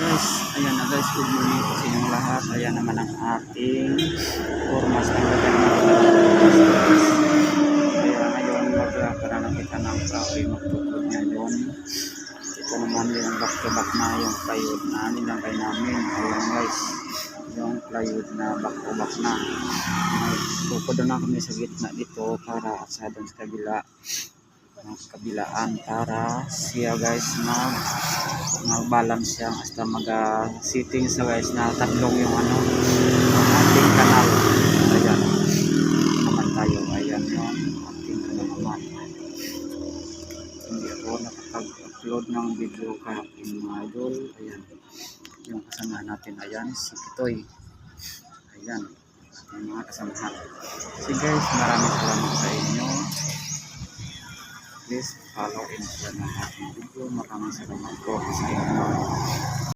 Guys, ayan na guys, good morning sa inyong lahat. Ayan naman ang ating formas ng guys. Kaya ngayon, magkakaroon kita ng kahoy magtukod ngayon. Ito naman yung back to back na yung plywood na nilagay namin. Ayan guys, yung plywood na back to back na. Tukod na kami sa gitna dito para sa doon sa kabila ng kabilaan para siya guys mag mag-balance siya. Basta mag-sitting sa guys na tatlong yung ano ang ating kanal. Ayan. Naman tayo. Ayan yung ating kanal. Naman hindi ako nakapag-upload ng video kahapon mga idol. Ayan. Yung kasama natin. Ayan si Kitoy. Ayan. Yung mga kasamahan. So guys maraming salamat sa inyo. Please follow and share ng salamat sa inyo.